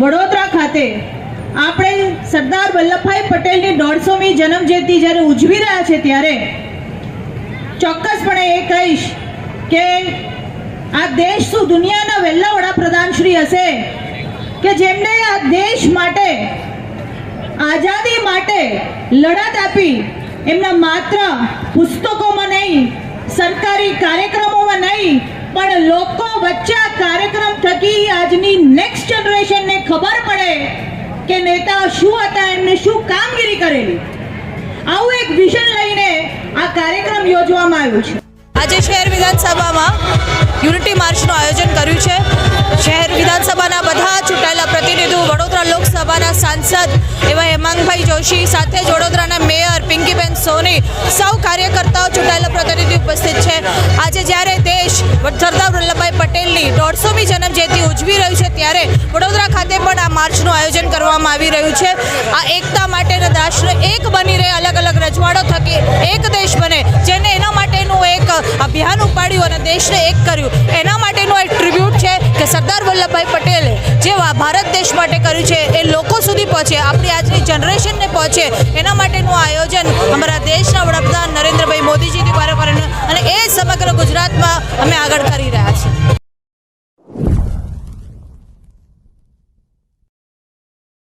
વડોદરા ખાતે આપણે સરદાર વલ્લભભાઈ પટેલની દોઢસોમી જન્મજયંતિ જ્યારે ઉજવી રહ્યા છે ત્યારે ચોક્કસપણે એ કહીશ કે આ દેશ શું દુનિયાના વહેલા વડાપ્રધાન શ્રી હશે? કે જેમને આ દેશ માટે, આઝાદી માટે લડત આપી, એમના માત્ર પુસ્તકોમાં નહીં, સરકારી કાર્યક્રમોમાં નહીં પણ લોકો વચ્ચે કાર્યક્રમ થકી આજની નેક્સ્ટ જનરેશનને ખબર પડે કે નેતા શું હતા, એમને શું કામગીરી કરેલી. આવું એક વિઝન લઈને આ કાર્યક્રમ યોજવામાં આવ્યો છે. આજે શહેર વિધાનસભામાં યુનિટી માર્ચનું આયોજન કર્યું છે. શહેર વિધાનસભાના બધા ચૂંટાયેલા પ્રતિનિધિઓ, વડોદરા લોકસભાના સાંસદ એવા હેમાંગભાઈ જોશી સાથે જ વડોદરાના મેયર પિંકીબેન સોની, સૌ કાર્યકર્તાઓ ચૂંટાયેલા પ્રતિનિધિ ઉપસ્થિત છે. સરદાર વલ્લભભાઈ પટેલની દોઢસોમી જન્મજયંતિ ઉજવી રહ્યું છે. ત્યારે વડોદરા ખાતે પણ આ માર્ચનું આયોજન કરવામાં આવી રહ્યું છે. આ એકતા માટેના રાષ્ટ્ર એક બની રહે, અલગ અલગ રજવાડો થકી એક દેશ બને. જેને એના માટેનું એક અભિયાન ઉપાડ્યું અને દેશને એક કર્યું. એના માટેનું એક ટ્રિબ્યુટ છે કે સરદાર વલ્લભભાઈ પટેલે જે ભારત દેશ માટે કર્યું છે, એ લોકો સુધી પહોંચે, આપણી આજની જનરેશનને પહોંચે. એના માટેનું આયોજન અમારા દેશના વડાપ્રધાન નરેન્દ્રભાઈ મોદીજીની દ્વારા આગળ કરી